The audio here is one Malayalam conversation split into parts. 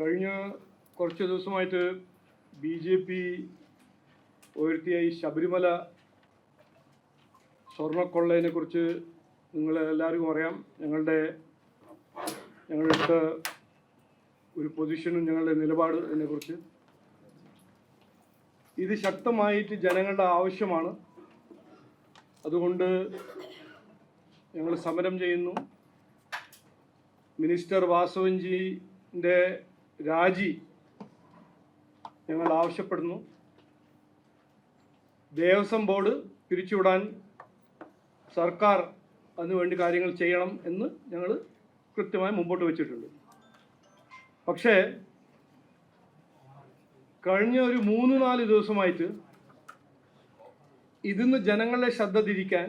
കഴിഞ്ഞ കുറച്ച് ദിവസമായിട്ട് ബി ജെ പി ഉയർത്തിയ ഈ ശബരിമല സ്വർണക്കൊള്ളതിനെ കുറിച്ച് നിങ്ങൾ എല്ലാവർക്കും അറിയാം. ഞങ്ങളുടെ ഞങ്ങളുടെ ഒരു പൊസിഷനും ഞങ്ങളുടെ നിലപാട് ഇതിനെക്കുറിച്ച് ഇത് ശക്തമായിട്ട് ജനങ്ങളുടെ ആവശ്യമാണ്. അതുകൊണ്ട് ഞങ്ങൾ സമരം ചെയ്യുന്നു. മിനിസ്റ്റർ വാസവൻജിന്റെ രാജി ഞങ്ങൾ ആവശ്യപ്പെടുന്നു. ദേവസ്വം ബോർഡ് പിരിച്ചുവിടാൻ സർക്കാർ അതിനുവേണ്ടി കാര്യങ്ങൾ ചെയ്യണം എന്ന് ഞങ്ങൾ കൃത്യമായി മുമ്പോട്ട് വെച്ചിട്ടുണ്ട്. പക്ഷേ കഴിഞ്ഞ ഒരു മൂന്ന് നാല് ദിവസമായിട്ട് ഇതിന്ന് ജനങ്ങളുടെ ശ്രദ്ധ തിരിക്കാൻ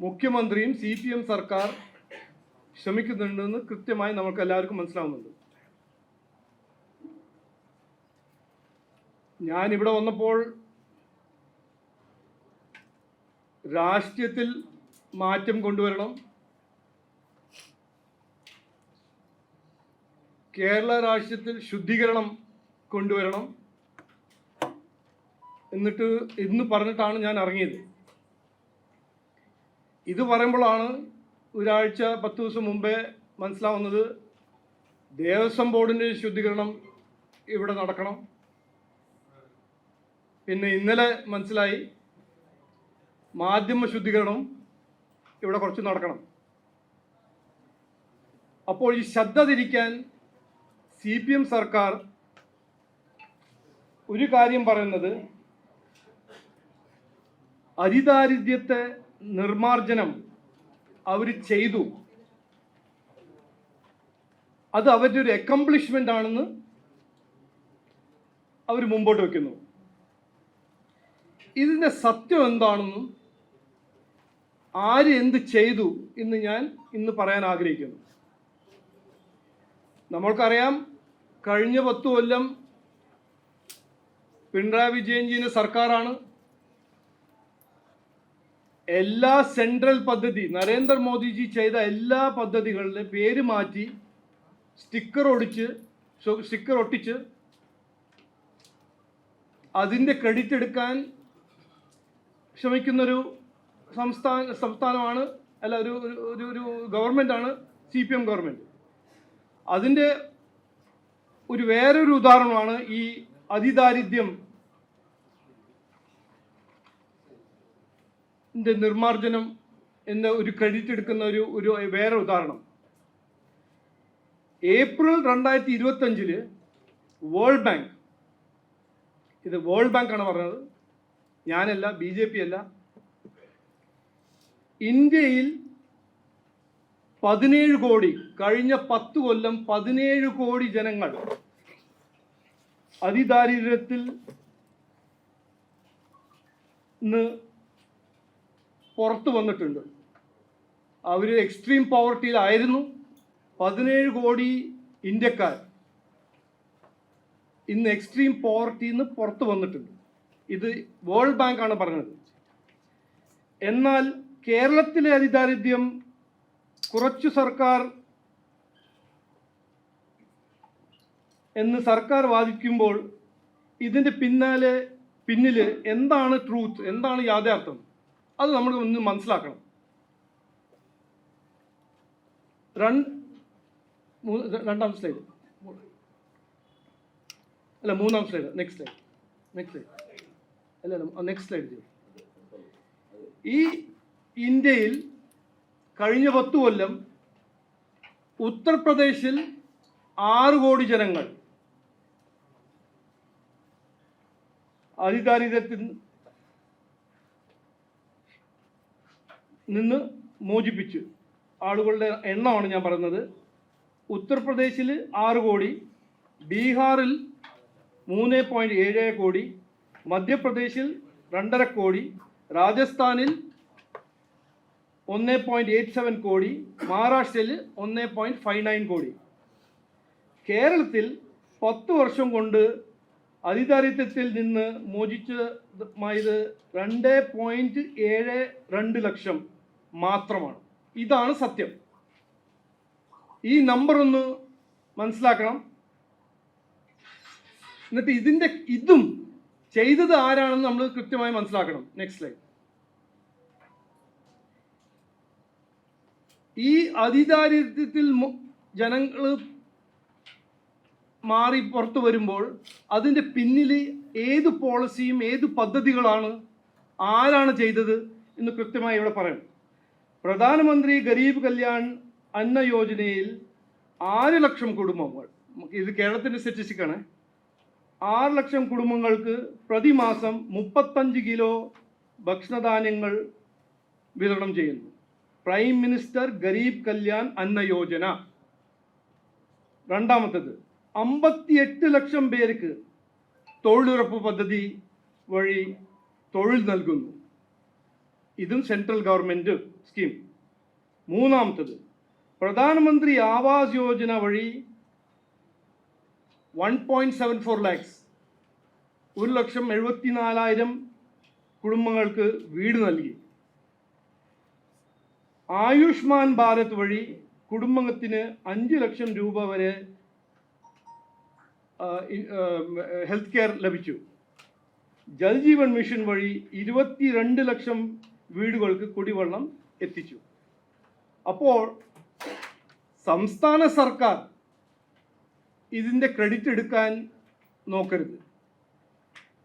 മുഖ്യമന്ത്രിയും സി സർക്കാർ ശ്രമിക്കുന്നുണ്ടെന്ന് കൃത്യമായി നമുക്ക് എല്ലാവർക്കും മനസ്സിലാവുന്നുണ്ട്. ഞാൻ ഇവിടെ വന്നപ്പോൾ രാഷ്ട്രീയത്തിൽ മാറ്റം കൊണ്ടുവരണം. കേരള രാഷ്ട്രീയത്തിൽ ശുദ്ധീകരണം കൊണ്ടുവരണം എന്നിട്ട് ഇന്ന് പറഞ്ഞിട്ടാണ് ഞാൻ ഇറങ്ങിയത്. ഇത് പറയുമ്പോഴാണ് ഒരാഴ്ച പത്ത് ദിവസം മുമ്പേ മനസ്സിലാവുന്നത് ദേവസ്വം ബോർഡിന്റെ ശുദ്ധീകരണം ഇവിടെ നടക്കണം. പിന്നെ ഇന്നലെ മനസ്സിലായി മാധ്യമ ശുദ്ധീകരണം ഇവിടെ കുറച്ച് നടക്കണം. അപ്പോൾ ഈ ശ്രദ്ധ തിരിക്കാൻ സി പി എം സർക്കാർ ഒരു കാര്യം പറയുന്നത് അതിദാരിദ്ര്യത്തെ നിർമാർജനം അവർ ചെയ്തു. അത് അവരുടെ ഒരു അക്കംപ്ലിഷ്മെന്റ് ആണെന്ന് അവർ മുമ്പോട്ട് വയ്ക്കുന്നു ഇതിന്റെ സത്യം എന്താണെന്നും ആര് എന്ത് ചെയ്തു എന്ന് ഞാൻ ഇന്ന് പറയാൻ ആഗ്രഹിക്കുന്നു. നമ്മൾക്കറിയാം കഴിഞ്ഞ പത്ത് കൊല്ലം പിണറായി വിജയൻജിയുടെ സർക്കാരാണ്. എല്ലാ സെൻട്രൽ പദ്ധതി നരേന്ദ്രമോദിജി ചെയ്ത എല്ലാ പദ്ധതികളിലും പേര് മാറ്റി സ്റ്റിക്കർ ഒടിച്ച് സ്റ്റിക്കർ ഒട്ടിച്ച് അതിന്റെ ക്രെഡിറ്റ് എടുക്കാൻ ശ്രമിക്കുന്നൊരു സംസ്ഥാന സംസ്ഥാനമാണ് അല്ല ഒരു ഒരു- ഒരു ഗവൺമെന്റാണ് സി പി എം ഗവൺമെന്റ്. അതിന്റെ ഒരു വേറൊരു ഉദാഹരണമാണ് ഈ അതിദാരിദ്ര്യം ന്റെ നിർമ്മാർജനം എന്ന ഒരു ക്രെഡിറ്റ് എടുക്കുന്ന ഒരു ഒരു വേറെ ഉദാഹരണം. ഏപ്രിൽ രണ്ടായിരത്തി ഇരുപത്തി അഞ്ചിൽ വേൾഡ് ബാങ്ക് ഇത് വേൾഡ് ബാങ്ക് ആണ് പറഞ്ഞത്. ഞാനല്ല ബി ജെ പി അല്ല. ഇന്ത്യയിൽ പതിനേഴ് കോടി കഴിഞ്ഞ പത്ത് കൊല്ലം പതിനേഴ് കോടി ജനങ്ങൾ അതിദാരിദ്ര്യത്തിൽ പുറത്തു വന്നിട്ടുണ്ട്. അവർ എക്സ്ട്രീം പോവർട്ടിയിലായിരുന്നു പതിനേഴ് കോടി ഇന്ത്യക്കാർ ഇന്ന് എക്സ്ട്രീം പോവർട്ടിയിൽ നിന്ന് പുറത്തു വന്നിട്ടുണ്ട്. ഇത് വേൾഡ് ബാങ്കാണ് പറഞ്ഞത്. എന്നാൽ കേരളത്തിലെ അതിദാരിദ്ര്യം കുറച്ചു സർക്കാർ എന്ന് സർക്കാർ വാദിക്കുമ്പോൾ ഇതിന്റെ പിന്നാലെ പിന്നിൽ എന്താണ് ട്രൂത്ത് എന്താണ് യാഥാർത്ഥ്യം? അത് നമ്മൾ ഒന്ന് മനസ്സിലാക്കണം. രണ്ട് സ്ലൈഡ് അല്ല മൂന്നാം slide next slide next slide അല്ല നെക്സ്റ്റ് സ്ലൈഡ് ചെയ്യും. ഈ ഇന്ത്യയിൽ കഴിഞ്ഞ പത്ത് കൊല്ലം ഉത്തർപ്രദേശിൽ ആറ് കോടി ജനങ്ങൾ. അതിദാരിദ്ര്യത്തിൽ നിന്ന് മോചിപ്പിച്ചു. ആളുകളുടെ എണ്ണമാണ് ഞാൻ പറയുന്നത്. ഉത്തർപ്രദേശിൽ ആറ് കോടി ബീഹാറിൽ മൂന്ന് പോയിന്റ് ഏഴ് കോടി മധ്യപ്രദേശിൽ രണ്ടര കോടി രാജസ്ഥാനിൽ ഒന്ന് പോയിന്റ് എയ്റ്റ് സെവൻ കോടി മഹാരാഷ്ട്രയിൽ ഒന്ന് പോയിന്റ് ഫൈവ് നയൻ കോടി. കേരളത്തിൽ പത്ത് വർഷം കൊണ്ട് അതിദാരിദ്ര്യത്തിൽ നിന്ന് മോചിച്ചത് രണ്ട് പോയിന്റ് ഏഴ് രണ്ട് ലക്ഷം. മാത്രമാണ്. ഇതാണ് സത്യം. ഈ നമ്പർ ഒന്ന് മനസ്സിലാക്കണം. എന്നിട്ട് ഇതിന്റെ ഇതും ചെയ്തത് ആരാണെന്ന് നമ്മൾ കൃത്യമായി മനസ്സിലാക്കണം. നെക്സ്റ്റ് സ്ലൈഡ് ഈ അതിദാരിദ്ര്യത്തിൽ ജനങ്ങൾ മാറി പുറത്തു വരുമ്പോൾ അതിന്റെ പിന്നിൽ ഏത് പോളിസിയും ഏത് പദ്ധതികളാണ് ആരാണ് ചെയ്തത് എന്ന് കൃത്യമായി ഇവിടെ പറയണം പ്രധാനമന്ത്രി ഗരീബ് കല്യാൺ അന്ന യോജനയിൽ ആറ് ലക്ഷം കുടുംബങ്ങൾ ഇത് കേരളത്തിന്റെ സ്റ്റാറ്റിസ്റ്റിക്കാണ്. ആറ് ലക്ഷം കുടുംബങ്ങൾക്ക് പ്രതിമാസം മുപ്പത്തഞ്ച് കിലോ ഭക്ഷണധാന്യങ്ങൾ വിതരണം ചെയ്യുന്നു. Prime minister Garib Kalyan Anna Yojana. രണ്ടാമത്തത് അമ്പത്തിയെട്ട് ലക്ഷം പേർക്ക് തൊഴിലുറപ്പ് പദ്ധതി വഴി തൊഴിൽ നൽകുന്നു. ഇതും സെൻട്രൽ ഗവൺമെന്റ് സ്കീം മൂന്നാമത്തത് പ്രധാനമന്ത്രി ആവാസ് യോജന വഴി one point seven four lakhs ഒരു ലക്ഷം എഴുപത്തിനാലായിരം കുടുംബങ്ങൾക്ക് വീട് നൽകി. ആയുഷ്മാൻ ഭാരത് വഴി കുടുംബത്തിന് അഞ്ച് ലക്ഷം രൂപ വരെ ഹെൽത്ത് കെയർ ലഭിച്ചു. ജൽജീവൻ മിഷൻ വഴി ഇരുപത്തിരണ്ട് ലക്ഷം വീടുകൾക്ക് കുടിവെള്ളം എത്തിച്ചു. അപ്പോൾ സംസ്ഥാന സർക്കാർ ഇതിന്റെ ക്രെഡിറ്റ് എടുക്കാൻ നോക്കരുത്.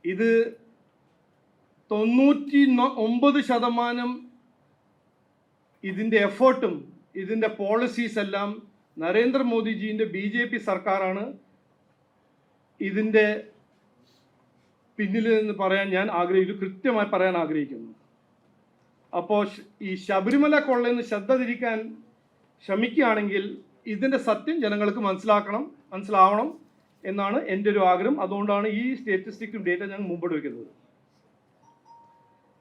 ഇത് തൊണ്ണൂറ്റി ഒമ്പത് ശതമാനം ഇതിന്റെ എഫേർട്ടും ഇതിന്റെ പോളിസീസ് എല്ലാം നരേന്ദ്രമോദിജീന്റെ ബി ജെ പി സർക്കാരാണ് ഇതിന്റെ പിന്നിൽ എന്ന് പറയാൻ ഞാൻ ആഗ്രഹിക്കുന്നു കൃത്യമായി പറയാൻ ആഗ്രഹിക്കുന്നു. അപ്പോൾ ഈ ശബരിമല കൊള്ളയിൽ നിന്ന് ശ്രദ്ധ തിരിക്കാൻ ശ്രമിക്കുകയാണെങ്കിൽ ഇതിന്റെ സത്യം ജനങ്ങൾക്ക് മനസ്സിലാക്കണം മനസ്സിലാവണം എന്നാണ് എന്റെ ഒരു ആഗ്രഹം. അതുകൊണ്ടാണ് ഈ സ്റ്റേറ്റിസ്റ്റിക്കും ഡേറ്റ ഞങ്ങൾ മുമ്പോട്ട് വയ്ക്കുന്നത്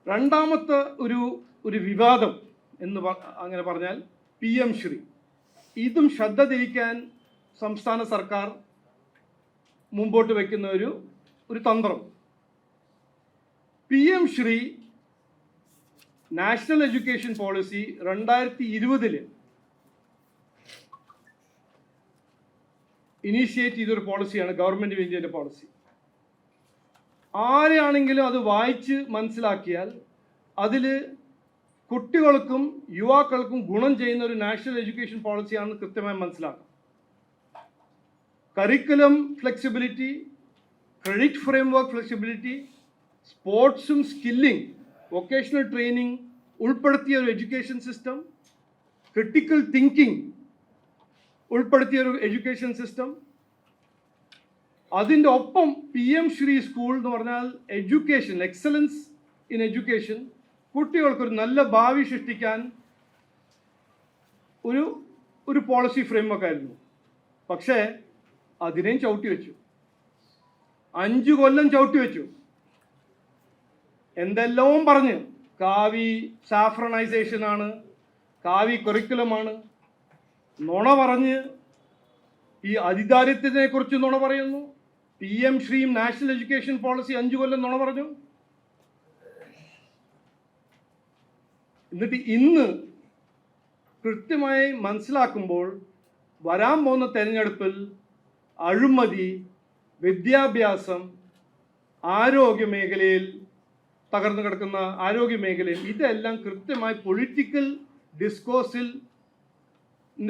രണ്ടാമത്തെ ഒരു ഒരു വിവാദം എന്ന് അങ്ങനെ പറഞ്ഞാൽ പി എം ശ്രീ. ഇതും ശ്രദ്ധ തിരിക്കാൻ സംസ്ഥാന സർക്കാർ മുമ്പോട്ട് വയ്ക്കുന്ന ഒരു ഒരു തന്ത്രം. P M Shri national education policy രണ്ടായിരത്തി ഇരുപതിൽ ഇനീഷ്യേറ്റ് ചെയ്തൊരു പോളിസിയാണ് ഗവൺമെന്റ് ഓഫ് ഇന്ത്യന്റെ പോളിസി. ആരെയാണെങ്കിലും അത് വായിച്ച് മനസ്സിലാക്കിയാൽ അതിൽ കുട്ടികൾക്കും യുവാക്കൾക്കും ഗുണം ചെയ്യുന്ന ഒരു നാഷണൽ എഡ്യൂക്കേഷൻ പോളിസിയാണെന്ന് കൃത്യമായി മനസ്സിലാക്കാം. Curriculum flexibility credit framework flexibility സ്പോർട്സും skilling vocational training ഉൾപ്പെടുത്തിയ ഒരു എഡ്യൂക്കേഷൻ സിസ്റ്റം ക്രിട്ടിക്കൽ തിങ്കിങ് ഉൾപ്പെടുത്തിയ ഒരു എഡ്യൂക്കേഷൻ സിസ്റ്റം. അതിന്റെ ഒപ്പം പി എം ശ്രീ സ്കൂൾ എന്ന് പറഞ്ഞാൽ എഡ്യൂക്കേഷൻ എക്സലൻസ് ഇൻ എഡ്യൂക്കേഷൻ. കുട്ടികൾക്കൊരു നല്ല ഭാവി സൃഷ്ടിക്കാൻ ഒരു ഒരു പോളിസി ഫ്രെയിംവർക്ക് ആയിരുന്നു. പക്ഷേ അതിനെയും ചവിട്ടി വെച്ചു. അഞ്ചു കൊല്ലം ചവിട്ടി വെച്ചു. എന്തെല്ലാം പറഞ്ഞ് കാവി സാഫ്രണൈസേഷൻ ആണ് കാവി curriculum-ആണ് നുണ പറഞ്ഞ് ഈ അതിദാരിദ്ര്യത്തിനെ കുറിച്ച് നുണ പറയുന്നു. P M ശ്രീം national education policy അഞ്ചു കൊല്ലം നുണ പറഞ്ഞു. എന്നിട്ട് ഇന്ന് കൃത്യമായി മനസ്സിലാക്കുമ്പോൾ വരാൻ പോകുന്ന തെരഞ്ഞെടുപ്പിൽ അഴിമതി വിദ്യാഭ്യാസം ആരോഗ്യ മേഖലയിൽ തകർന്നു കിടക്കുന്ന ആരോഗ്യ മേഖലയും ഇതെല്ലാം കൃത്യമായി പൊളിറ്റിക്കൽ ഡിസ്കോഴ്സിൽ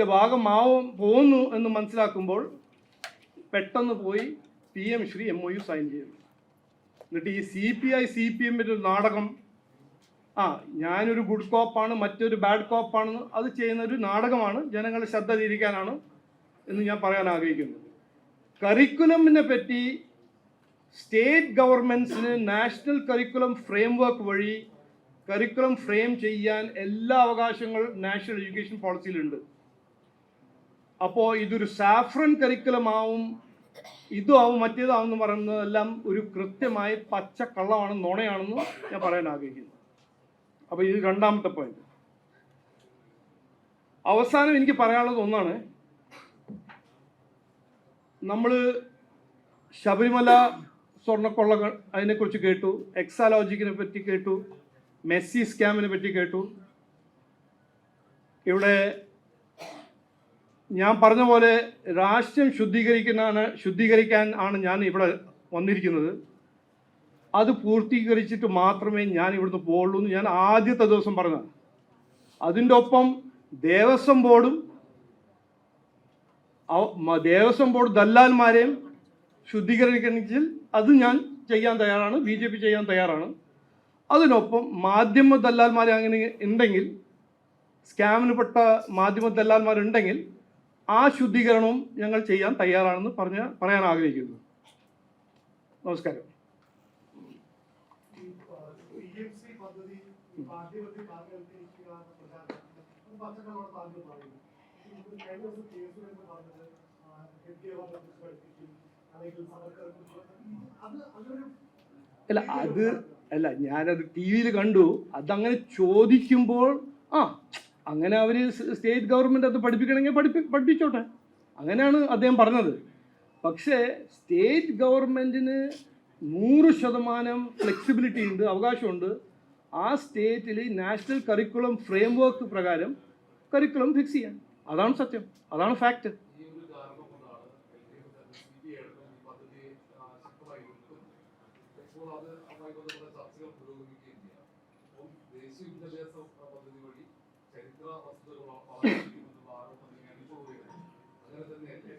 ഭാഗമാവും പോകുന്നു എന്ന് മനസ്സിലാക്കുമ്പോൾ പെട്ടെന്ന് പോയി P M Shri M O U sign ചെയ്യുന്നു എന്നിട്ട് ഈ C P I C P എമ്മിന്റെ ഒരു നാടകം ആ ഞാനൊരു ഗുഡ് കോപ്പാണ് മറ്റൊരു ബാഡ് കോപ്പാണെന്ന് അത് ചെയ്യുന്ന ഒരു നാടകമാണ് ജനങ്ങളെ ശ്രദ്ധ തിരിക്കാനാണ് എന്ന് ഞാൻ പറയാൻ ആഗ്രഹിക്കുന്നത് കരിക്കുലമിനെ പറ്റി സ്റ്റേറ്റ് ഗവൺമെന്റ്സിന് നാഷണൽ കരിക്കുലം ഫ്രെയിംവർക്ക് വഴി കരിക്കുലം ഫ്രെയിം ചെയ്യാൻ എല്ലാ അവകാശങ്ങളും നാഷണൽ എഡ്യൂക്കേഷൻ പോളിസിയിലുണ്ട്. അപ്പോൾ ഇതൊരു സാഫ്രൻ കരിക്കുലം ആവും ഇതും ആവും മറ്റേതാവും എന്ന് പറയുന്നതെല്ലാം ഒരു കൃത്യമായ പച്ച കള്ളമാണ് നുണയാണെന്ന് ഞാൻ പറയാൻ ആഗ്രഹിക്കുന്നു. അപ്പോൾ ഇത് രണ്ടാമത്തെ പോയിന്റ് അവസാനം എനിക്ക് പറയാനുള്ളത് ഒന്നാണ്. നമ്മൾ ശബരിമല സ്വർണക്കൊള്ളകൾ അതിനെക്കുറിച്ച് കേട്ടു. എക്സാലോജിക്കിനെ പറ്റി കേട്ടു. മെസ്സി സ്കാമിനെ പറ്റി കേട്ടു. ഇവിടെ ഞാൻ പറഞ്ഞ പോലെ രാഷ്ട്രം ശുദ്ധീകരിക്കുന്നതാണ് ശുദ്ധീകരിക്കാൻ ആണ് ഞാൻ ഇവിടെ വന്നിരിക്കുന്നത്. അത് പൂർത്തീകരിച്ചിട്ട് മാത്രമേ ഞാൻ ഇവിടുന്ന് പോകുള്ളൂ എന്ന് ഞാൻ ആദ്യത്തെ ദിവസം പറഞ്ഞു അതിന്റെ ഒപ്പം ദേവസ്വം ബോർഡും ദേവസ്വം ബോർഡ് ദല്ലാൽമാരെയും ശുദ്ധീകരിക്കണമെങ്കിൽ അത് ഞാൻ ചെയ്യാൻ തയ്യാറാണ് ബി ജെ പി ചെയ്യാൻ തയ്യാറാണ്. അതിനൊപ്പം മാധ്യമ ദല്ലാൽമാർ അങ്ങനെ ഉണ്ടെങ്കിൽ സ്കാമിന് പെട്ട മാധ്യമ ദല്ലാൽമാരുണ്ടെങ്കിൽ ആ ശുദ്ധീകരണവും ഞങ്ങൾ ചെയ്യാൻ തയ്യാറാണെന്ന് പറഞ്ഞ പറയാൻ ആഗ്രഹിക്കുന്നു. നമസ്കാരം. കഴിഞ്ഞ കേസ് എന്ന് പറഞ്ഞത് അല്ല അത് അല്ല ഞാനത് ടി വിയിൽ കണ്ടു. അതങ്ങനെ ചോദിക്കുമ്പോൾ ആ അങ്ങനെ അവർ സ്റ്റേറ്റ് ഗവൺമെന്റ് അത് പഠിപ്പിക്കണമെങ്കിൽ പഠിപ്പി പഠിപ്പിച്ചോട്ടെ. അങ്ങനെയാണ് അദ്ദേഹം പറഞ്ഞത്. പക്ഷേ സ്റ്റേറ്റ് ഗവൺമെന്റിന് നൂറ് ശതമാനം ഫ്ലെക്സിബിലിറ്റി ഉണ്ട് അവകാശമുണ്ട്. ആ സ്റ്റേറ്റിൽ നാഷണൽ കരിക്കുലം ഫ്രെയിം വർക്ക് പ്രകാരം കരിക്കുലം ഫിക്സ് ചെയ്യാൻ. അതാണ് സത്യം. അതാണ് ഫാക്റ്റ് ഈ ഒരു കാരണം കൊണ്ടാണ് L D F C P അടക്കം ഈ പദ്ധതി ശക്തമായി എതിർക്കും ഇപ്പോൾ അത് അതുമായി ബന്ധപ്പെട്ട ചർച്ചകൾ പുരോഗമിക്കുകയും ചെയ്യാം അപ്പോൾ ദേശീയ വിദ്യാഭ്യാസ പദ്ധതി വഴി ചരിത്ര വസ്തുതകൾ വളർത്തിയിരിക്കുമെന്നുള്ള ആരോപണം തന്നെയാണ് ഇപ്പോൾ ഉയരുന്നത് അങ്ങനെ തന്നെയല്ലേ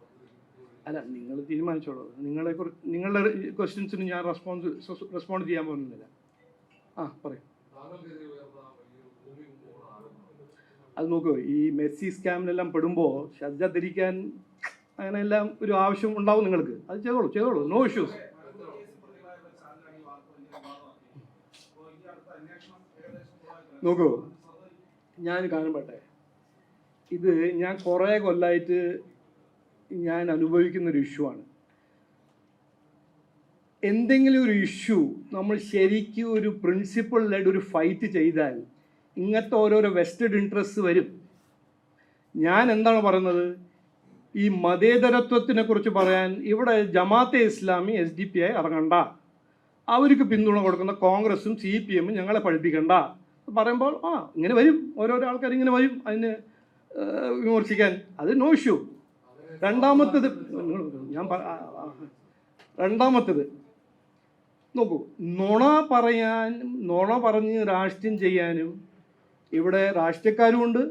പദ്ധതി ഇതുവഴി അല്ല നിങ്ങൾ തീരുമാനിച്ചോളൂ. നിങ്ങളെ നിങ്ങളുടെ ക്വസ്റ്റ്യൻസിന് ഞാൻ റെസ്പോൺസ് റെസ്പോണ്ട് ചെയ്യാൻ പോകുന്നില്ല. ആ പറയും. അത് നോക്കൂ ഈ മെസ്സി സ്കാമിലെല്ലാം പെടുമ്പോൾ ശ്രദ്ധ തിരിക്കാൻ അങ്ങനെ എല്ലാം ഒരു ആവശ്യം ഉണ്ടാവും നിങ്ങൾക്ക്. അത് ചെയ്തോളൂ ചെയ്തോളൂ. നോ ഇഷ്യൂസ് നോക്കൂ ഞാൻ കാണുമ്പട്ടെ ഇത് ഞാൻ കുറേ കൊല്ലമായിട്ട് ഞാൻ അനുഭവിക്കുന്ന ഒരു ഇഷ്യൂ ആണ്. എന്തെങ്കിലും ഒരു ഇഷ്യൂ നമ്മൾ ശരിക്കും ഒരു പ്രിൻസിപ്പളിലായിട്ട് ഒരു ഫൈറ്റ് ചെയ്താൽ ഇങ്ങനത്തെ ഓരോരോ വെസ്റ്റഡ് ഇൻട്രസ്റ്റ് വരും. ഞാൻ എന്താണ് പറയുന്നത്? ഈ മതേതരത്വത്തിനെ കുറിച്ച് പറയാൻ ഇവിടെ Jamaat-e Islami S D P I ഇറങ്ങണ്ട. അവർക്ക് പിന്തുണ കൊടുക്കുന്ന കോൺഗ്രസും സി പി എമ്മും ഞങ്ങളെ പഠിപ്പിക്കണ്ട. പറയുമ്പോൾ ആ ഇങ്ങനെ വരും. ഓരോരോ ആൾക്കാർ ഇങ്ങനെ വരും. അതിന് വിമർശിക്കാൻ. അത് നോ ഇഷ്യൂ രണ്ടാമത്തത് ഞാൻ. രണ്ടാമത്തത് നോക്കൂ നുണ പറയാനും നുണ പറഞ്ഞ് രാഷ്ട്രീയം ചെയ്യാനും ഇവിടെ രാഷ്ട്രീയക്കാരുമുണ്ട്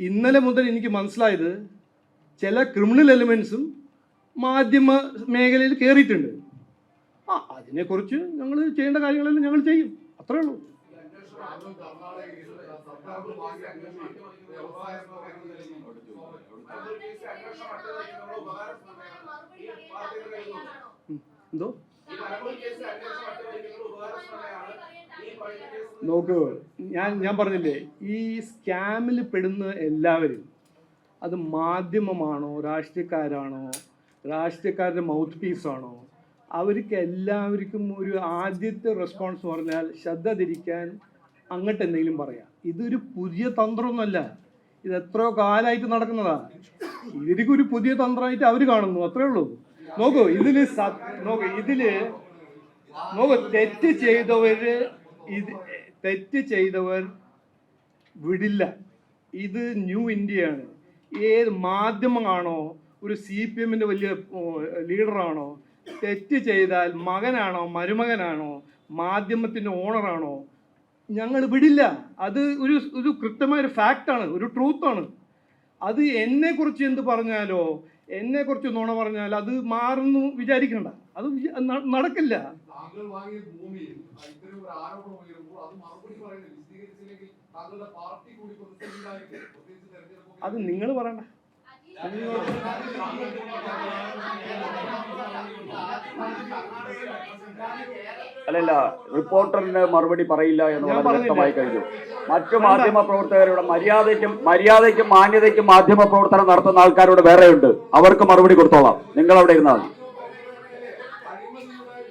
ഇന്നലെ മുതൽ എനിക്ക് മനസ്സിലായത് ചില ക്രിമിനൽ എലിമെൻസും മാധ്യമ മേഖലയിൽ കയറിയിട്ടുണ്ട് ആ അതിനെക്കുറിച്ച് ഞങ്ങൾ ചെയ്യേണ്ട കാര്യങ്ങളെല്ലാം ഞങ്ങൾ ചെയ്യും. അത്രേ ഉള്ളൂ. എന്തോ? നോക്കൂ ഞാൻ ഞാൻ പറഞ്ഞില്ലേ ഈ സ്കാമിൽ പെടുന്ന എല്ലാവരും അത് മാധ്യമമാണോ രാഷ്ട്രീയക്കാരാണോ രാഷ്ട്രീയക്കാരുടെ മൗത്ത് പീസാണോ അവർക്ക് എല്ലാവർക്കും ഒരു ആദ്യത്തെ റെസ്പോൺസ് പറഞ്ഞാൽ ശ്രദ്ധ തിരിക്കാൻ അങ്ങോട്ട് എന്തെങ്കിലും പറയാം. ഇതൊരു പുതിയ തന്ത്രമൊന്നുമല്ല. ഇത് എത്രയോ കാലമായിട്ട് നടക്കുന്നതാ. ഇവർക്ക് ഒരു പുതിയ തന്ത്രമായിട്ട് അവർ കാണുന്നു അത്രേ ഉള്ളൂ. നോക്കൂ ഇതിൽ നോക്കൂ ഇതിൽ നോക്കൂ തെറ്റ് ചെയ്തവര് ഇത് തെറ്റ് ചെയ്തവർ വിടില്ല. ഇത് ന്യൂ ഇന്ത്യയാണ്. ഏത് മാധ്യമമാണോ ഒരു സി പി എമ്മിന്റെ വലിയ ലീഡറാണോ തെറ്റ് ചെയ്താൽ മകനാണോ മരുമകനാണോ മാധ്യമത്തിന്റെ ഓണറാണോ ഞങ്ങൾ വിടില്ല. അത് ഒരു ഒരു കൃത്യമായ ഒരു ഫാക്റ്റാണ് ഒരു ട്രൂത്താണ്. അത് എന്നെക്കുറിച്ച് എന്ത് പറഞ്ഞാലോ എന്നെക്കുറിച്ച് നുണ പറഞ്ഞാൽ അത് മാറുന്നു വിചാരിക്കണ്ട. അത് നടക്കില്ല. അത് നിങ്ങൾ പറയണ്ട. അല്ലല്ല റിപ്പോർട്ടറിന് മറുപടി പറയില്ല എന്ന് വളരെ വ്യക്തമായി കഴിഞ്ഞു. മറ്റു മാധ്യമ പ്രവർത്തകരുടെ മര്യാദയ്ക്കും മര്യാദയ്ക്കും മാന്യതയ്ക്കും മാധ്യമ പ്രവർത്തനം നടത്തുന്ന ആൾക്കാരോട് വേറെയുണ്ട്. അവർക്ക് മറുപടി കൊടുത്തോളാം. നിങ്ങൾ അവിടെ ഇരുന്നാൽ.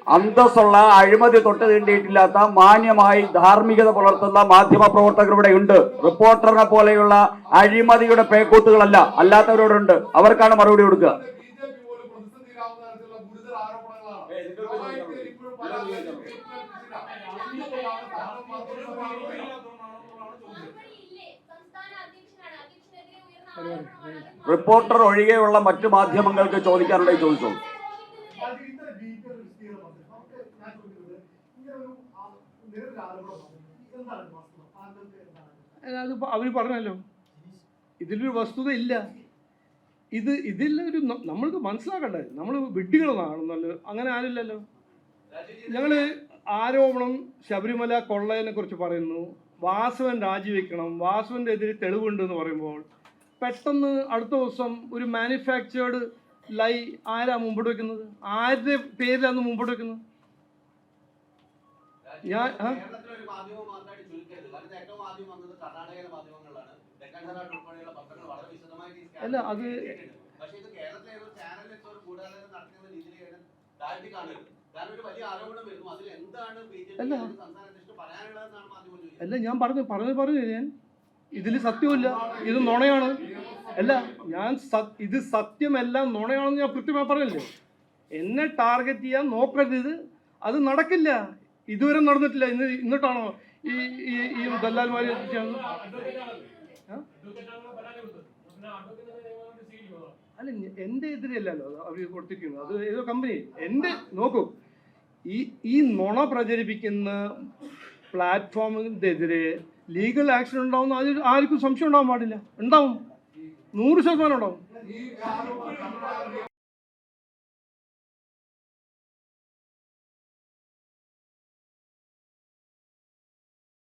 അന്തസ്സുള്ള അഴിമതി തൊട്ട് തീണ്ടിയിട്ടില്ലാത്ത മാന്യമായി ധാർമ്മികത പുലർത്തുന്ന മാധ്യമ പ്രവർത്തകർ ഇവിടെ ഉണ്ട്. റിപ്പോർട്ടറിനെ പോലെയുള്ള അഴിമതിയുടെ പേക്കൂത്തുകളല്ല അല്ലാത്തവരോടുണ്ട്. അവർക്കാണ് മറുപടി കൊടുക്കുക. റിപ്പോർട്ടർ ഒഴികെയുള്ള മറ്റു മാധ്യമങ്ങൾക്ക് ചോദിക്കാനുണ്ടെങ്കിൽ ചോദിച്ചോളൂ അത് ഇത്ര ഡീറ്റെയിൽ വിസ്തീർണം വന്നു. നമുക്ക് ഞാൻ ചോദിക്കുന്നത് ഇങ്ങനെ ഒരു ആ- നിരവധി ആരോപണം വന്നു. എന്താണ് ഇത് വസ്തുത താങ്കൾക്ക് എന്താണ് അത് അവർ പറഞ്ഞല്ലോ. ഇതിലൊരു വസ്തുത ഇല്ല. ഇത് ഇതിലൊരു നമ്മൾക്ക് മനസ്സിലാക്കണ്ടേ? നമ്മൾ വിഡ്ഢികളൊന്നാണെന്നല്ലോ അങ്ങനെ ആരില്ലല്ലോ ഞങ്ങൾ ആരോപണം ശബരിമല കൊള്ളയെ കുറിച്ച് പറയുന്നു. വാസവൻ രാജിവെക്കണം. വാസവന്റെ എതിരെ തെളിവുണ്ട് എന്ന് പറയുമ്പോൾ പെട്ടെന്ന് അടുത്ത ദിവസം ഒരു മാനുഫാക്ചേർഡ് ലൈ ആരാ മുമ്പോട്ട് വെക്കുന്നത്? ആരുടെ പേരിലാണ് മുമ്പോട്ട് വെക്കുന്നത്? ഞാൻ അല്ല, അത് അല്ല. അല്ല ഞാൻ പറഞ്ഞു പറഞ്ഞു പറഞ്ഞു ഞാൻ. ഇതിൽ സത്യമില്ല ഇത് നുണയാണ്. അല്ല ഞാൻ ഇത് സത്യമല്ല നുണയാണെന്ന് ഞാൻ കൃത്യമായി പറഞ്ഞില്ലേ? എന്നെ ടാർഗറ്റ് ചെയ്യാൻ നോക്കരുത് അത് നടക്കില്ല. ഇതുവരെ നടന്നിട്ടില്ല. ഇന്ന് ഇന്നിട്ടാണോ ഈ ഈ ഈ ദല്ലാൽമാര്? അല്ല എന്റെ എതിരെയല്ലല്ലോ അവർ കൊടുത്തിരിക്കുന്നത്. അത് ഏതോ കമ്പനി എന്റെ നോക്കൂ. ഈ ഈ നുണ പ്രചരിപ്പിക്കുന്ന പ്ലാറ്റ്ഫോമിനെതിരെ ലീഗൽ ആക്ഷൻ ഉണ്ടാവും അതിൽ ആർക്കും സംശയം ഉണ്ടാവാൻ പാടില്ല. ഉണ്ടാവും. നൂറ് ശതമാനം ഉണ്ടാവും.